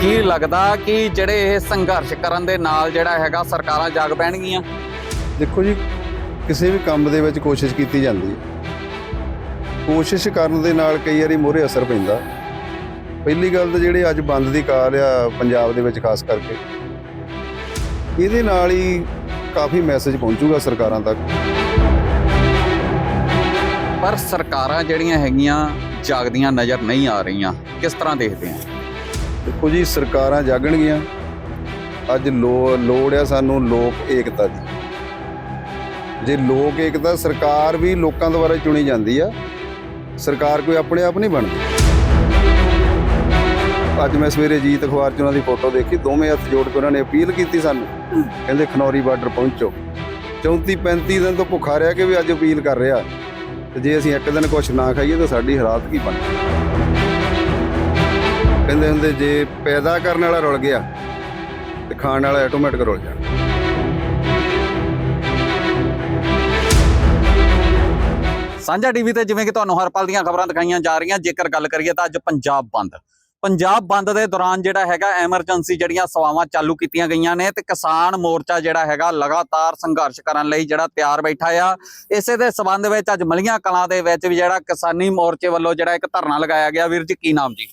ਕੀ ਲੱਗਦਾ ਕਿ ਜਿਹੜੇ ਇਹ ਸੰਘਰਸ਼ ਕਰਨ ਦੇ ਨਾਲ ਜਿਹੜਾ ਹੈਗਾ ਸਰਕਾਰਾਂ ਜਾਗ ਪੈਣਗੀਆਂ? ਦੇਖੋ ਜੀ ਕਿਸੇ ਵੀ ਕੰਮ ਦੇ ਵਿੱਚ ਕੋਸ਼ਿਸ਼ ਕੀਤੀ ਜਾਂਦੀ ਹੈ। ਕੋਸ਼ਿਸ਼ ਕਰਨ ਦੇ ਨਾਲ ਕਈ ਵਾਰੀ ਮੋਹਰੇ ਅਸਰ ਪੈਂਦਾ। ਪਹਿਲੀ ਗੱਲ ਤਾਂ ਜਿਹੜੇ ਅੱਜ ਬੰਦ ਦੀ ਕਾਲ ਆ ਪੰਜਾਬ ਦੇ ਵਿੱਚ ਖਾਸ ਕਰਕੇ ਇਹਦੇ ਨਾਲ ਹੀ ਕਾਫੀ ਮੈਸੇਜ ਪਹੁੰਚੂਗਾ ਸਰਕਾਰਾਂ ਤੱਕ। ਪਰ ਸਰਕਾਰਾਂ ਜਿਹੜੀਆਂ ਹੈਗੀਆਂ ਜਾਗਦੀਆਂ ਨਜ਼ਰ ਨਹੀਂ ਆ ਰਹੀਆਂ। ਕਿਸ ਤਰ੍ਹਾਂ ਦੇਖਦੇ ਆ? ਦੇਖੋ ਜੀ, ਸਰਕਾਰਾਂ ਜਾਗਣਗੀਆਂ। ਅੱਜ ਲੋ- ਲੋੜ ਆ ਸਾਨੂੰ ਲੋਕ ਏਕਤਾ ਦੀ। ਜੇ ਲੋਕ ਏਕਤਾ ਸਰਕਾਰ ਵੀ ਲੋਕਾਂ ਦੁਆਰਾ ਚੁਣੀ ਜਾਂਦੀ ਆ, ਸਰਕਾਰ ਕੋਈ ਆਪਣੇ ਆਪ ਨਹੀਂ ਬਣਦੀ। ਅੱਜ ਮੈਂ ਸਵੇਰੇ ਜੀਤ ਅਖਬਾਰ 'ਚ ਉਹਨਾਂ ਦੀ ਫੋਟੋ ਦੇਖੀ, ਦੋਵੇਂ ਹੱਥ ਜੋੜ ਕੇ ਉਹਨਾਂ ਨੇ ਅਪੀਲ ਕੀਤੀ ਸਾਨੂੰ। ਕਹਿੰਦੇ, ਖਨੌਰੀ ਬਾਰਡਰ ਪਹੁੰਚੋ। 34 35 ਦਿਨ ਤੋਂ ਭੁੱਖਾ ਰਿਹਾ ਕਿ ਵੀ ਅੱਜ ਅਪੀਲ ਕਰ ਰਿਹਾ। ਤੇ ਜੇ ਅਸੀਂ ਇੱਕ ਦਿਨ ਕੁਝ ਨਾ ਖਾਈਏ ਤਾਂ ਸਾਡੀ ਹਾਲਾਤ ਕੀ ਬਣ ਕਹਿੰਦੇ ਹੁੰਦੇ ਜੇ ਪੈਦਾ ਕਰਨ ਵਾਲਾ ਰੁਲ ਗਿਆ ਤੇ ਖਾਣ ਵਾਲਾ ਆਟੋਮੈਟਿਕ ਰੁਲ ਜਾਣਾ ਸਾਂਝਾ ਟੀਵੀ ਤੇ ਜਿਵੇਂ ਕਿ ਤੁਹਾਨੂੰ ਹਰ ਦੀਆਂ ਖਬਰਾਂ ਦਿਖਾਈਆਂ ਜਾ ਰਹੀਆਂ, ਜੇਕਰ ਗੱਲ ਕਰੀਏ ਤਾਂ ਅੱਜ ਪੰਜਾਬ ਬੰਦ। ਪੰਜਾਬ ਬੰਦ ਦੇ ਦੌਰਾਨ ਜਿਹੜਾ ਹੈਗਾ ਐਮਰਜੈਂਸੀ ਜਿਹੜੀਆਂ ਸੇਵਾਵਾਂ ਚਾਲੂ ਕੀਤੀਆਂ ਗਈਆਂ ਨੇ ਤੇ ਕਿਸਾਨ ਮੋਰਚਾ ਜਿਹੜਾ ਹੈਗਾ ਲਗਾਤਾਰ ਸੰਘਰਸ਼ ਕਰਨ ਲਈ ਜਿਹੜਾ ਤਿਆਰ ਬੈਠਾ ਆ। ਇਸੇ ਦੇ ਸਬੰਧ ਵਿੱਚ ਅੱਜ ਮਲੀਆਂ ਕਲਾਂ ਦੇ ਵਿੱਚ ਵੀ ਜਿਹੜਾ ਕਿਸਾਨੀ ਮੋਰਚੇ ਵੱਲੋਂ ਜਿਹੜਾ ਇੱਕ ਧਰਨਾ ਲਗਾਇਆ ਗਿਆ। ਵੀਰ ਜੀ, ਕੀ ਨਾਮ ਜੀ?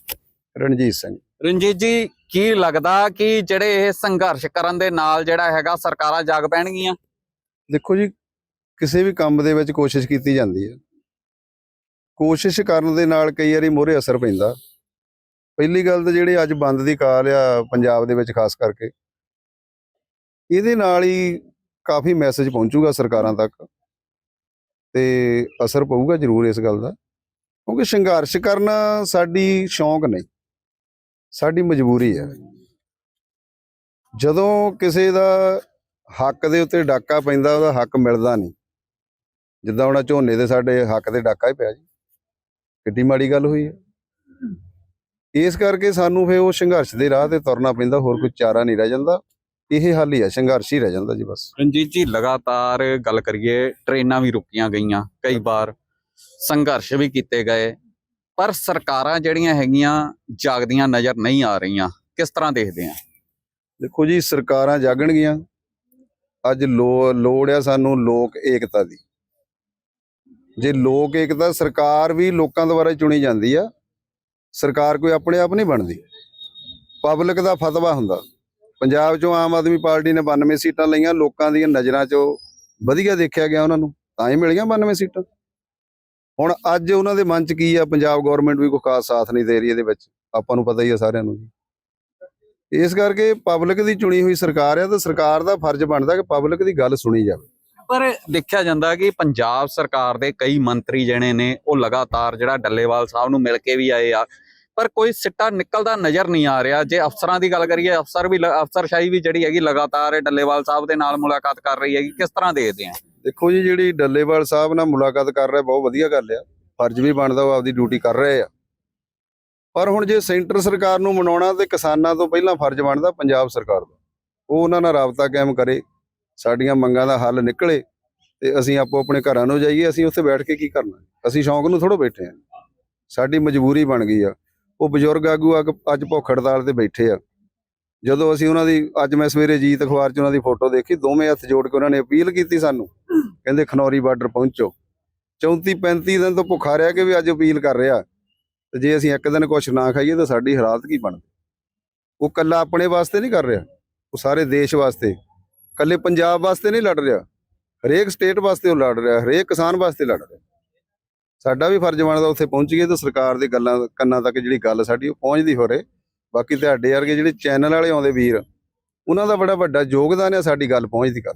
ਰਣਜੀਤ ਸਿੰਘ। ਰਣਜੀਤ ਜੀ ਕੀ ਲੱਗਦਾ ਕਿ ਜਿਹੜੇ ਇਹ ਸੰਘਰਸ਼ ਕਰਨ ਦੇ ਨਾਲ ਜਿਹੜਾ ਹੈਗਾ ਸਰਕਾਰਾਂ ਜਾਗ ਪੈਣਗੀਆਂ? ਦੇਖੋ ਜੀ ਕਿਸੇ ਵੀ ਕੰਮ ਦੇ ਵਿੱਚ ਕੋਸ਼ਿਸ਼ ਕੀਤੀ ਜਾਂਦੀ ਹੈ। ਕੋਸ਼ਿਸ਼ ਕਰਨ ਦੇ ਨਾਲ ਕਈ ਵਾਰੀ ਮੋਹਰੇ ਅਸਰ ਪੈਂਦਾ। ਪਹਿਲੀ ਗੱਲ ਤਾਂ ਜਿਹੜੇ ਅੱਜ ਬੰਦ ਦੀ ਕਾਲ ਆ ਪੰਜਾਬ ਦੇ ਵਿੱਚ ਖਾਸ ਕਰਕੇ ਇਹਦੇ ਨਾਲ ਹੀ ਕਾਫੀ ਮੈਸੇਜ ਪਹੁੰਚੂਗਾ ਸਰਕਾਰਾਂ ਤੱਕ ਤੇ ਅਸਰ ਪਊਗਾ ਜ਼ਰੂਰ ਇਸ ਗੱਲ ਦਾ। ਕਿਉਂਕਿ ਸੰਘਰਸ਼ ਕਰਨਾ ਸਾਡੀ ਸ਼ੌਂਕ ਨਹੀਂ। ਸਾਡੀ ਮਜਬੂਰੀ ਹੈ। ਜਦੋਂ ਕਿਸੇ ਦਾ ਹੱਕ ਦੇ ਉੱਤੇ ਡਾਕਾ ਪੈਂਦਾ, ਉਹਦਾ ਹੱਕ ਮਿਲਦਾ ਨਹੀਂ। ਜਿੱਦਾਂ ਹੁਣ ਝੋਨੇ ਦੇ ਸਾਡੇ ਹੱਕ ਤੇ ਡਾਕਾ ਹੀ ਪਿਆ ਜੀ। ਕਿੱਡੀ ਮਾੜੀ ਗੱਲ ਹੋਈ ਹੈ। ਇਸ ਕਰਕੇ ਸਾਨੂੰ ਫੇ ਉਹ ਸੰਘਰਸ਼ ਦੇ ਰਾਹ ਤੇ ਤੁਰਨਾ ਪੈਂਦਾ, ਹੋਰ ਕੋਈ ਚਾਰਾ ਨਹੀਂ ਰਹਿ ਜਾਂਦਾ। ਇਹ ਹੱਲ ਹੀ ਹੈ, ਸੰਘਰਸ਼ ਹੀ ਰਹਿ ਜਾਂਦਾ ਜੀ ਬਸ। ਰਣਜੀਤ ਜੀ, ਲਗਾਤਾਰ ਗੱਲ ਕਰੀਏ, ਟ੍ਰੇਨਾਂ ਵੀ ਰੁਕੀਆਂ ਗਈਆਂ ਕਈ ਵਾਰ। ਸੰਘਰਸ਼ ਵੀ ਕੀਤੇ ਗਏ। ਪਰ ਸਰਕਾਰਾਂ ਜਿਹੜੀਆਂ ਹੈਗੀਆਂ ਜਾਗਦੀਆਂ ਨਜ਼ਰ ਨਹੀਂ ਆ ਰਹੀਆਂ। ਕਿਸ ਤਰ੍ਹਾਂ ਦੇਖਦੇ ਆ? ਦੇਖੋ ਜੀ, ਸਰਕਾਰਾਂ ਜਾਗਣਗੀਆਂ। ਅੱਜ ਲੋ- ਲੋੜ ਆ ਸਾਨੂੰ ਲੋਕ ਏਕਤਾ ਦੀ। ਜੇ ਲੋਕ ਏਕਤਾ ਸਰਕਾਰ ਵੀ ਲੋਕਾਂ ਦੁਆਰਾ ਚੁਣੀ ਜਾਂਦੀ ਆ, ਸਰਕਾਰ ਕੋਈ ਆਪਣੇ ਆਪ ਨਹੀਂ ਬਣਦੀ। ਪਬਲਿਕ ਦਾ ਫਤਵਾ ਹੁੰਦਾ। ਪੰਜਾਬ 'ਚੋਂ ਆਮ ਆਦਮੀ ਪਾਰਟੀ ਨੇ 92 ਸੀਟਾਂ ਲਈਆਂ, ਲੋਕਾਂ ਦੀਆਂ ਨਜ਼ਰਾਂ 'ਚੋਂ ਵਧੀਆ ਦੇਖਿਆ ਗਿਆ ਉਹਨਾਂ ਨੂੰ, ਤਾਂ ਹੀ ਮਿਲੀਆਂ 92 ਸੀਟਾਂ। ਹੁਣ ਅੱਜ ਉਹਨਾਂ ਦੇ ਮਨ 'ਚ ਕੀ ਆ? ਪੰਜਾਬ ਗਵਰਨਮੈਂਟ ਵੀ ਕੋਈ ਖਾਸ ਸਾਥ ਨਹੀਂ ਦੇ ਰਹੀ ਇਹਦੇ ਵਿੱਚ। ਆਪਾਂ ਨੂੰ ਪਤਾ ਹੀ ਆ ਸਾਰਿਆਂ ਨੂੰ ਜੀ। ਇਸ ਕਰਕੇ ਪਬਲਿਕ ਦੀ ਚੁਣੀ ਹੋਈ ਸਰਕਾਰ ਆ ਤਾਂ ਸਰਕਾਰ ਦਾ ਫਰਜ਼ ਬਣਦਾ ਕਿ ਪਬਲਿਕ ਦੀ ਗੱਲ ਸੁਣੀ ਜਾਵੇ। ਪਰ ਦੇਖਿਆ ਜਾਂਦਾ ਕਿ ਪੰਜਾਬ ਸਰਕਾਰ ਦੇ ਕਈ ਮੰਤਰੀ ਜਿਹੜੇ ਨੇ, ਉਹ ਲਗਾਤਾਰ ਜਿਹੜਾ ਡੱਲੇਵਾਲ ਸਾਹਿਬ ਨੂੰ ਮਿਲ ਕੇ ਵੀ ਆਏ ਆ। ਪਰ ਕੋਈ ਸਿੱਟਾ ਨਿਕਲਦਾ ਨਜ਼ਰ ਨਹੀਂ ਆ ਰਿਹਾ। ਜੇ ਅਫਸਰਾਂ ਦੀ ਗੱਲ ਕਰੀਏ, ਅਫਸਰ ਵੀ ਲ- ਅਫਸਰਸ਼ਾਹੀ ਵੀ ਜਿਹੜੀ ਹੈਗੀ ਲਗਾਤਾਰ ਡੱਲੇਵਾਲ ਸਾਹਿਬ ਦੇ ਨਾਲ ਮੁਲਾਕਾਤ ਕਰ ਰਹੀ ਹੈਗੀ। ਕਿਸ ਤਰ੍ਹਾਂ ਦੇਖਦੇ ਆ? ਦੇਖੋ ਜੀ, ਜਿਹੜੀ ਡੱਲੇਵਾਲ ਸਾਹਿਬ ਨਾਲ ਮੁਲਾਕਾਤ ਕਰ ਰਿਹਾ, ਬਹੁਤ ਵਧੀਆ ਗੱਲ ਆ। ਫਰਜ਼ ਵੀ ਬਣਦਾ ਉਹ ਆਪਦੀ ਡਿਊਟੀ ਕਰ ਰਹੇ ਆ। ਪਰ ਹੁਣ ਜੇ ਸੈਂਟਰ ਸਰਕਾਰ ਨੂੰ ਮਨਾਉਣਾ ਤੇ ਕਿਸਾਨਾਂ ਤੋਂ ਪਹਿਲਾਂ ਫਰਜ਼ ਬਣਦਾ ਪੰਜਾਬ ਸਰਕਾਰ ਦਾ। ਉਹ ਉਹਨਾਂ ਨਾਲ ਰਾਬਤਾ ਕਾਇਮ ਕਰੇ, ਸਾਡੀਆਂ ਮੰਗਾਂ ਦਾ ਹੱਲ ਨਿਕਲੇ ਤੇ ਅਸੀਂ ਆਪੋ ਆਪਣੇ ਘਰਾਂ ਨੂੰ ਜਾਈਏ, ਅਸੀਂ ਉੱਥੇ ਬੈਠ ਕੇ ਕੀ ਕਰਨਾ? ਅਸੀਂ ਸ਼ੌਂਕ ਨੂੰ ਥੋੜੋ ਬੈਠੇ ਆ। ਸਾਡੀ ਮਜਬੂਰੀ ਬਣ ਗਈ ਆ। ਉਹ ਬਜ਼ੁਰਗ ਆਗੂ ਅੱਗ- ਅੱਜ ਭੁੱਖ ਹੜਤਾਲ ਤੇ ਬੈਠੇ ਆ। ਜਦੋਂ ਅਸੀਂ ਉਹਨਾਂ ਦੀ, ਅੱਜ ਮੈਂ ਸਵੇਰੇ ਜੀਤ ਅਖਬਾਰ 'ਚ ਉਹਨਾਂ ਦੀ ਫੋਟੋ ਦੇਖੀ, ਦੋਵੇਂ ਹੱਥ ਜੋੜ ਕੇ ਉਹਨਾਂ ਨੇ ਅਪੀਲ ਕੀਤੀ ਸਾਨੂੰ ਕਹਿੰਦੇ ਖਨੌਰੀ ਬਾਰਡਰ ਪਹੁੰਚੋ। 34 35 ਦਿਨ ਤੋਂ ਭੁੱਖਾ ਰਿਹਾ ਕਿ ਵੀ ਅੱਜ ਅਪੀਲ ਕਰ ਰਿਹਾ। ਤੇ ਜੇ ਅਸੀਂ ਇੱਕ ਦਿਨ ਕੁਛ ਨਾ ਖਾਈਏ ਤਾਂ ਸਾਡੀ ਹਾਲਾਤ ਕੀ ਬਣਦੀ ਉਹ ਕੱਲਾ ਆਪਣੇ ਵਾਸਤੇ ਨਹੀਂ ਕਰ ਰਿਹਾ। ਉਹ ਸਾਰੇ ਦੇਸ਼ ਵਾਸਤੇ। ਕੱਲੇ ਪੰਜਾਬ ਵਾਸਤੇ ਨਹੀਂ ਲੜ ਰਿਹਾ। ਹਰੇਕ ਸਟੇਟ ਵਾਸਤੇ ਉਹ ਲੜ ਰਿਹਾ। ਹਰੇਕ ਕਿਸਾਨ ਵਾਸਤੇ ਲੜ ਰਿਹਾ। ਸਾਡਾ ਵੀ ਫਰਜ਼ ਬਣਦਾ ਉੱਥੇ ਪਹੁੰਚੀਏ ਤਾਂ ਸਰਕਾਰ ਦੇ ਗੱਲਾਂ, ਕੰਨਾਂ ਤੱਕ ਜਿਹੜੀ ਗੱਲ ਸਾਡੀ ਉਹ ਪਹੁੰਚਦੀ ਹੋ ਰਹੇ ਬਾਕੀ ਤੁਹਾਡੇ ਵਰਗੇ ਜਿਹੜੇ ਚੈਨਲ ਵਾਲੇ ਆਉਂਦੇ ਵੀਰ, ਉਹਨਾਂ ਦਾ ਬੜਾ ਵੱਡਾ ਯੋਗਦਾਨ ਹੈ ਸਾਡੀ ਗੱਲ ਪਹੁੰਚਦੀ ਕਰ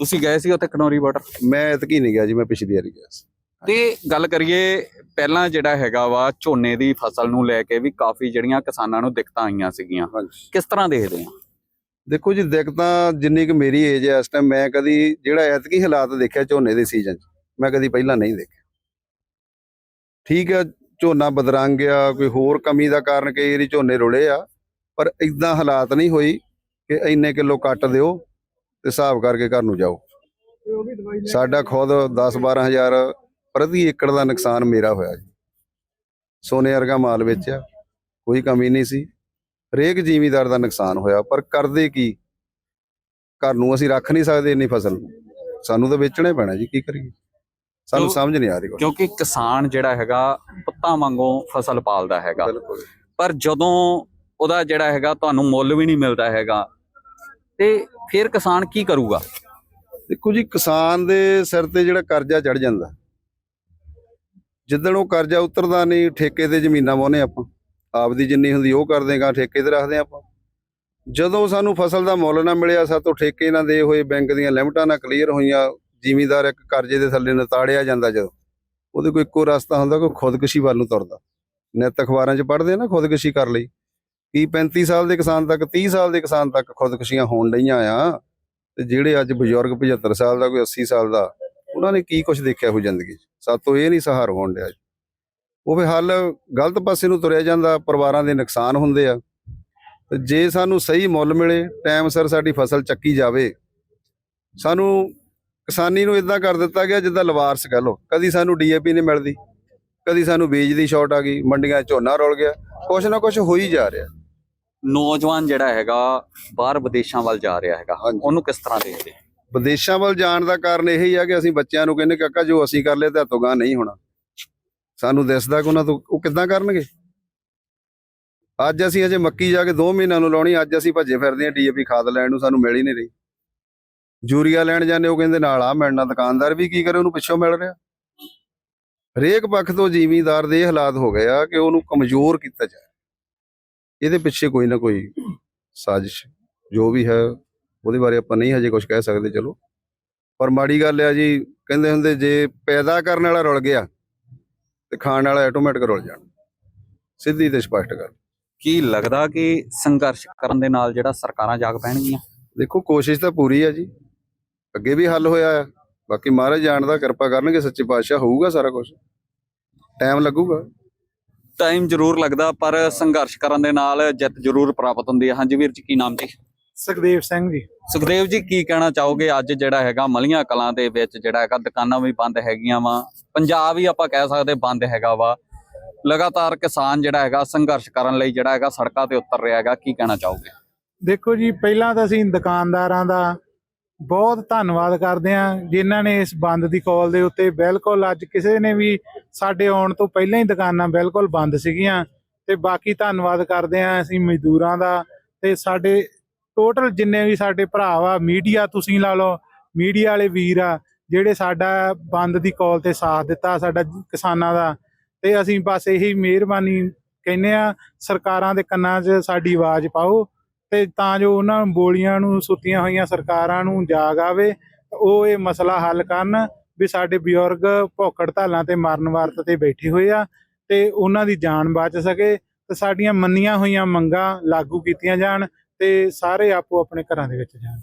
ਤੁਸੀਂ ਗਏ ਸੀ ਉੱਥੇ ਖਨੌਰੀ ਬਾਰਡਰ ਮੈਂ ਐਤਕੀ ਨਹੀਂ ਗਿਆ ਜੀ ਮੈਂ ਪਿਛਲੀ ਵਾਰੀ ਗਿਆ ਸੀ। ਤੇ ਗੱਲ ਕਰੀਏ ਪਹਿਲਾਂ ਜਿਹੜਾ ਹੈਗਾ ਵਾ ਝੋਨੇ ਦੀ ਫਸਲ ਨੂੰ ਲੈ ਕੇ ਵੀ ਕਾਫੀ ਜਿਹੜੀਆਂ ਕਿਸਾਨਾਂ ਨੂੰ ਦਿੱਕਤਾਂ ਆਈਆਂ ਸੀਗੀਆਂ। ਕਿਸ ਤਰ੍ਹਾਂ ਦੇਖਦੇ ਆ ਦੇਖੋ ਜੀ ਦਿੱਕਤਾਂ ਜਿੰਨੀ ਕਿ ਮੇਰੀ ਏਜ ਹੈ ਇਸ ਟਾਈਮ ਮੈਂ ਕਦੀ ਜਿਹੜਾ ਐਤਕੀ ਹਾਲਾਤ ਦੇਖਿਆ ਝੋਨੇ ਦੇ ਸੀਜ਼ਨ 'ਚ ਮੈਂ ਕਦੀ ਪਹਿਲਾਂ ਨਹੀਂ ਦੇਖਿਆ। ਠੀਕ ਹੈ ਝੋਨਾ ਬਦਰੰਗ ਆ ਕੋਈ ਹੋਰ ਕਮੀ ਦਾ ਕਾਰਨ ਕਈ ਵਾਰੀ ਝੋਨੇ ਰੁਲੇ ਆ ਪਰ ਇਦਾਂ ਹਾਲਾਤ ਨਹੀਂ ਹੋਈ ਕਿ ਇੰਨੇ ਕਿਲੋ ਕੱਟ ਦਿਓ ਤੇ ਹਿਸਾਬ ਕਰਕੇ ਘਰ ਨੂੰ ਜਾਓ। ਸਾਡਾ ਖੁਦ 10 12000 ਪ੍ਰਤੀ ਏਕੜ ਦਾ ਨੁਕਸਾਨ ਮੇਰਾ ਹੋਇਆ ਜੀ। ਸੋਨੇ ਵਰਗਾ ਮਾਲ ਵੇਚਿਆ ਕੋਈ ਕਮੀ ਨਹੀਂ ਸੀ। ਹਰੇਕ ਜ਼ਿਮੀਦਾਰ ਦਾ ਨੁਕਸਾਨ ਹੋਇਆ ਪਰ ਕਰਦੇ ਕੀ? ਘਰ ਨੂੰ ਅਸੀਂ ਰੱਖ ਨਹੀਂ ਸਕਦੇ ਇੰਨੀ ਫਸਲ ਸਾਨੂੰ ਤਾਂ ਵੇਚਣਾ ਹੀ ਪੈਣਾ ਜੀ ਕੀ ਕਰੀਏ? ਸਾਨੂੰ ਸਮਝ ਨਹੀਂ ਆ ਰਹੀ। ਕਿਉਂਕਿ ਕਿਸਾਨ ਜਿਹੜਾ ਹੈਗਾ ਪੱਤਾ ਵਾਂਗੂ ਫਸਲ ਪਾਲਦਾ ਹੈਗਾ। ਬਿਲਕੁਲ ਪਰ ਜਦੋਂ ਉਹਦਾ ਜਿਹੜਾ ਹੈਗਾ ਤੁਹਾਨੂੰ ਮੁੱਲ ਵੀ ਨਹੀਂ ਮਿਲਦਾ ਹੈਗਾ ਤੇ ਫਿਰ ਕਿਸਾਨ ਕੀ ਕਰੂਗਾ? ਦੇਖੋ ਜੀ, ਕਿਸਾਨ ਦੇ ਸਿਰ ਤੇ ਜਿਹੜਾ ਕਰਜ਼ਾ ਚੜ ਜਾਂਦਾ। ਜਿੱਦਣ ਉਹ ਕਰਜ਼ਾ ਉਤਰਦਾ ਨਹੀਂ, ਠੇਕੇ ਤੇ ਜ਼ਮੀਨਾਂ ਵਾਹੁੰਦੇ ਆਪਾਂ। ਆਪਦੀ ਜਿੰਨੀ ਹੁੰਦੀ ਉਹ ਕਰਦੇ ਦੇਗਾ ਠੇਕੇ ਤੇ ਰੱਖਦੇ ਆਪਾਂ। ਜਦੋਂ ਸਾਨੂੰ ਫਸਲ ਦਾ ਮੁੱਲ ਨਾ ਮਿਲਿਆ, ਸਾਤੋਂ ਠੇਕੇ ਨਾ ਦੇ ਹੋਏ, ਬੈਂਕ ਦੀਆਂ ਲਿਮਟਾਂ ਨਾ ਕਲੀਅਰ ਹੋਈਆਂ, ਜ਼ਿਮੀਦਾਰ ਇੱਕ ਕਰਜ਼ੇ ਦੇ ਥੱਲੇ ਨਤਾੜਿਆ ਜਾਂਦਾ ਜਦੋਂ। ਉਹਦੇ ਕੋਈ ਇੱਕੋ ਰਸਤਾ ਹੁੰਦਾ, ਕੋਈ ਖੁਦਕੁਸ਼ੀ ਵੱਲ ਨੂੰ ਤੁਰਦਾ। ਨਿੱਤ ਅਖਬਾਰਾਂ 'ਚ ਪੜ੍ਹਦੇ ਆ ਨਾ, ਖੁਦਕੁਸ਼ੀ ਕਰ ਲਈ। ਕੀ 35 ਸਾਲ ਦੇ ਕਿਸਾਨ ਤੱਕ 30 ਸਾਲ ਦੇ ਕਿਸਾਨ ਤੱਕ ਖੁਦਕੁਸ਼ੀਆਂ ਹੋਣ ਡਈਆਂ ਆ। ਤੇ ਜਿਹੜੇ ਅੱਜ ਬਜ਼ੁਰਗ 75 ਸਾਲ ਦਾ ਕੋਈ 80 ਸਾਲ ਦਾ, ਉਹਨਾਂ ਨੇ ਕੀ ਕੁਝ ਦੇਖਿਆ ਹੋ ਜ਼ਿੰਦਗੀ 'ਚ? ਸਾਤੋਂ ਇਹ ਨਹੀਂ ਸਹਾਰ ਹੋਣ ਡਿਆ। ਉਹ ਵੀ ਹੱਲ ਗਲਤ ਪਾਸੇ ਨੂੰ ਤੁਰਿਆ ਜਾਂਦਾ, ਪਰਿਵਾਰਾਂ ਦੇ ਨੁਕਸਾਨ ਹੁੰਦੇ ਆ। ਤੇ ਜੇ ਸਾਨੂੰ ਸਹੀ ਮੁੱਲ ਮਿਲੇ, ਟਾਈਮ ਸਿਰ ਸਾਡੀ ਫਸਲ ਚੱਕੀ ਜਾਵੇ, ਸਾਨੂੰ ਕਿਸਾਨੀ ਨੂੰ ਇਦਾਂ ਕਰ ਦਿੱਤਾ ਗਿਆ ਜਿੱਦਾਂ ਲਵਾਰਸ ਕਹ ਲੋ ਕਦੀ ਸਾਨੂੰ ਡੀਏਪੀ ਨਹੀਂ ਮਿਲਦੀ, ਕਦੀ ਸਾਨੂੰ ਬੀਜ ਦੀ ਸ਼ਾਰਟ ਆ ਗਈ, ਮੰਡੀਆਂ ਝੋਨਾ ਰੁਲ ਗਿਆ, ਕੁਛ ਨਾ ਕੁਛ ਹੋ ਹੀ ਜਾ ਰਿਹਾ। ਨੌਜਵਾਨ ਜਿਹੜਾ ਹੈਗਾ ਬਾਹਰ ਵਿਦੇਸ਼ਾਂ ਵੱਲ ਜਾ ਰਿਹਾ ਹੈਗਾ। ਉਹਨੂੰ ਕਿਸ ਤਰ੍ਹਾਂ ਦੇਖਦੇ? ਵਿਦੇਸ਼ਾਂ ਵੱਲ ਜਾਣ ਦਾ ਕਾਰਨ ਇਹ ਹੀ ਆ ਕਿ ਅਸੀਂ ਬੱਚਿਆਂ ਨੂੰ ਕਹਿੰਦੇ ਕਾਕਾ ਜੋ ਅਸੀਂ ਕਰ ਲਿਆ ਤੇ ਹੱਥੋਂ ਗਾਂ ਨਹੀਂ ਹੋਣਾ। ਸਾਨੂੰ ਦਿਸਦਾ ਕਿ ਉਹਨਾਂ ਤੋਂ ਉਹ ਕਿੱਦਾਂ ਕਰਨਗੇ? ਅੱਜ ਅਸੀਂ ਅਜੇ ਮੱਕੀ ਜਾ ਕੇ 2 ਮਹੀਨਿਆਂ ਨੂੰ ਲਾਉਣੀ ਅੱਜ ਅਸੀਂ ਭੱਜੇ ਫਿਰਦੇ ਹਾਂ ਡੀਏਪੀ ਖਾਦ ਲੈਣ ਨੂੰ ਸਾਨੂੰ ਮਿਲ ਹੀ ਨਹੀਂ ਰਹੀ। ਯੂਰੀਆ ਲੈਣ ਜਾਂਦੇ ਉਹ ਕਹਿੰਦੇ ਨਾਲ ਆ ਮਿਲਣਾ ਦੁਕਾਨਦਾਰ ਵੀ ਕੀ ਕਰੇ ਉਹਨੂੰ ਪਿੱਛੋਂ ਮਿਲ ਰਿਹਾ। ਹਰੇਕ ਪੱਖ ਤੋਂ ਜ਼ਿਮੀਂਦਾਰ ਦੇ ਹਾਲਾਤ ਹੋ ਗਏ ਆ ਕਿ ਉਹਨੂੰ ਕਮਜ਼ੋਰ ਕੀਤਾ ਜਾ ਇਹਦੇ ਪਿੱਛੇ ਕੋਈ ਨਾ ਕੋਈ ਸਾਜ਼ਿਸ਼ ਜੋ ਵੀ ਹੈ ਉਹਦੇ ਬਾਰੇ ਆਪਾਂ ਨਹੀਂ ਹਜੇ ਕੁਝ ਕਹਿ ਸਕਦੇ ਚਲੋ। ਪਰ ਮਾੜੀ ਗੱਲ ਆ ਜੀ ਕਹਿੰਦੇ ਹੁੰਦੇ ਜੇ ਪੈਦਾ ਕਰਨ ਵਾਲਾ ਰੁਲ ਗਿਆ ਤੇ ਖਾਣ ਵਾਲਾ ਆਟੋਮੈਟਿਕ ਰੁਲ ਜਾਣਾ। ਸਿੱਧੀ ਤੇ ਸਪਸ਼ਟ ਗੱਲ। ਕੀ ਲੱਗਦਾ ਕਿ ਸੰਘਰਸ਼ ਕਰਨ ਦੇ ਨਾਲ ਜਿਹੜਾ ਸਰਕਾਰਾਂ ਜਾਗ ਪੈਣਗੀਆਂ? ਦੇਖੋ ਕੋਸ਼ਿਸ਼ ਤਾਂ ਪੂਰੀ ਆ ਜੀ। ਅੱਗੇ ਵੀ ਹੱਲ ਹੋਇਆ ਆ। ਬਾਕੀ ਮਹਾਰਾਜ ਜਾਣਦਾ ਕਿਰਪਾ ਕਰਨਗੇ ਸੱਚੇ ਪਾਤਸ਼ਾਹ ਹੋਊਗਾ ਸਾਰਾ ਕੁਝ ਟਾਈਮ ਲੱਗੂਗਾ। ਟਾਈਮ ਜ਼ਰੂਰ ਲੱਗਦਾ ਪਰ ਸੰਘਰਸ਼ ਕਰਨ ਦੇ ਨਾਲ ਜਿੱਤ ਜ਼ਰੂਰ ਪ੍ਰਾਪਤ ਹੁੰਦੀ ਹੈ। ਹਾਂਜੀ ਵੀਰ ਜੀ ਕੀ ਨਾਮ ਜੀ? ਸੁਖਦੇਵ ਸਿੰਘ ਜੀ। ਸੁਖਦੇਵ ਜੀ ਕੀ ਕਹਿਣਾ ਚਾਹੋਗੇ? ਅੱਜ ਜਿਹੜਾ ਹੈਗਾ ਮਲੀਆਂ ਕਲਾਂ ਦੇ ਵਿੱਚ ਜਿਹੜਾ ਹੈਗਾ ਦੁਕਾਨਾਂ ਵੀ ਬੰਦ ਹੈਗੀਆਂ ਵਾ। ਪੰਜਾਬ ਹੀ ਆਪਾਂ ਕਹਿ ਸਕਦੇ ਬੰਦ ਹੈਗਾ ਵਾ। ਲਗਾਤਾਰ ਕਿਸਾਨ ਜਿਹੜਾ ਹੈਗਾ ਸੰਘਰਸ਼ ਕਰਨ ਲਈ ਜਿਹੜਾ ਹੈਗਾ ਸੜਕਾਂ ਤੇ ਉਤਰ ਰਿਹਾ ਹੈਗਾ ਕੀ ਕਹਿਣਾ ਚਾਹੋਗੇ? ਦੇਖੋ ਜੀ ਪਹਿਲਾਂ ਤਾਂ ਅਸੀਂ ਦੁਕਾਨਦਾਰਾਂ ਦਾ ਬਹੁਤ ਧੰਨਵਾਦ ਕਰਦੇ ਹਾਂ ਜਿਨ੍ਹਾਂ ਨੇ ਇਸ ਬੰਦ ਦੀ ਕਾਲ ਦੇ ਉੱਤੇ ਬਿਲਕੁਲ ਅੱਜ ਕਿਸੇ ਨੇ ਵੀ ਸਾਡੇ ਆਉਣ ਤੋਂ ਪਹਿਲਾਂ ਹੀ ਦੁਕਾਨਾਂ ਬਿਲਕੁਲ ਬੰਦ ਸੀਗੀਆਂ। ਤੇ ਬਾਕੀ ਧੰਨਵਾਦ ਕਰਦੇ ਹਾਂ ਅਸੀਂ ਮਜ਼ਦੂਰਾਂ ਦਾ ਤੇ ਸਾਡੇ ਟੋਟਲ ਜਿੰਨੇ ਵੀ ਸਾਡੇ ਭਰਾ ਵਾ ਮੀਡੀਆ ਤੁਸੀਂ ਲਾ ਲਓ ਮੀਡੀਆ ਵਾਲੇ ਵੀਰ ਆ, ਜਿਹੜੇ ਸਾਡਾ ਬੰਦ ਦੀ ਕਾਲ ਤੇ ਸਾਥ ਦਿੱਤਾ ਸਾਡਾ ਕਿਸਾਨਾਂ ਦਾ। ਤੇ ਅਸੀਂ ਬਸ ਇਹੀ ਮਿਹਰਬਾਨੀ ਕਹਿੰਦੇ ਆ ਸਰਕਾਰਾਂ ਦੇ ਕੰਨਾਂ 'ਚ ਸਾਡੀ ਆਵਾਜ਼ ਪਾਓ। ਤੇ ਤਾਂ ਜੋ ਉਹਨਾਂ ਬੋਲੀਆਂ ਨੂੰ ਸੁੱਤੀਆਂ ਹੋਈਆਂ ਸਰਕਾਰਾਂ ਨੂੰ ਜਾਗ ਆਵੇ ਉਹ ਇਹ ਮਸਲਾ ਹੱਲ ਕਰਨ ਵੀ ਸਾਡੇ ਬਜ਼ੁਰਗ ਭੁੱਖ ਹੜਤਾਲਾਂ ਤੇ ਮਰਨ ਵਾਰਤ ਤੇ ਬੈਠੇ ਹੋਏ ਆ ਤੇ ਉਹਨਾਂ ਦੀ ਜਾਨ ਬਚ ਸਕੇ ਤੇ ਸਾਡੀਆਂ ਮੰਨੀਆਂ ਹੋਈਆਂ ਮੰਗਾਂ ਲਾਗੂ ਕੀਤੀਆਂ ਜਾਣ ਤੇ ਸਾਰੇ ਆਪੋ ਆਪਣੇ ਘਰਾਂ ਦੇ ਵਿੱਚ ਜਾਣ।